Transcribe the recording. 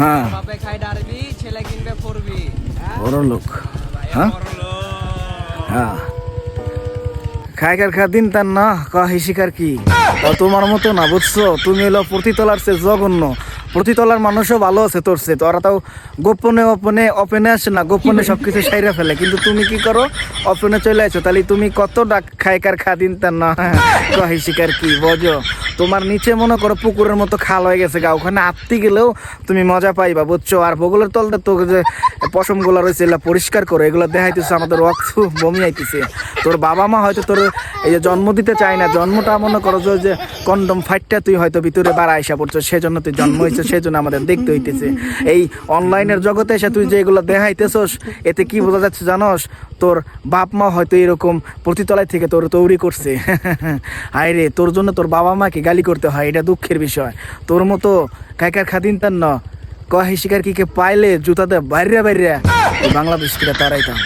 হ্যাঁ। বাপে খাই ডারবি ছেলে কিনবে ফোরবি বড় লোক। হ্যাঁ? হ্যাঁ। খাইকার খা দিন তার না কাহি শিকার কি? তা তোমার মতো না বুঝছ? তুমি এলো প্রতিতলার সে জঘন্য। প্রতিতলার মানুষও ভালো আছে তোর সে তোরা তাও গোপনে ওপেনে ওপেনে আসে না গোপনে সবকিছু সাইরা ফেলে। কিন্তু তুমি কি করো? ওপেনে চলে আসো তাহলে তুমি কত ডাক খাইকার খা দিন তার না কাহি শিকার কি বজো তোমার নিচে মনে করো পুকুরের মতো খাল হয়ে গেছে গা, ওখানে আত্মি গেলেও তুমি মজা পাইবা, বুঝছ? আর বগলের তলটা তো যে পশমগুলা রয়েছে, এগুলো পরিষ্কার করো, এগুলো দেখাইতেছে আমাদের রক্ত বমি আইতেছে। তোর বাবা মা হয়তো তোর এই যে জন্ম দিতে চায় না, জন্মটা মনে করো যে- কন্ডম ফাইটটা তুই হয়তো ভিতরে বাড়া আইসা পড়ছো, সেজন্য তুই জন্ম হয়েছে, সেজন্য আমাদের দেখতে হইতেছে। এই অনলাইনের জগতে এসে তুই যে এগুলো দেখাইতেছস, এতে কি বোঝা যাচ্ছে জানোস? তোর বাপ মা হয়তো এরকম প্রতিতলায় থেকে তোর তৈরি করছে। হায় রে, তোর জন্য তোর বাবা মাকে গালি করতে হয়, এটা দুঃখের বিষয়। তোর মতো কাইকার খাদিন তার ন। কহে শিকার কি কে পাইলে জুতাতে বাইরে বাইরে। বাংলাদেশ থেকে তারাইতাম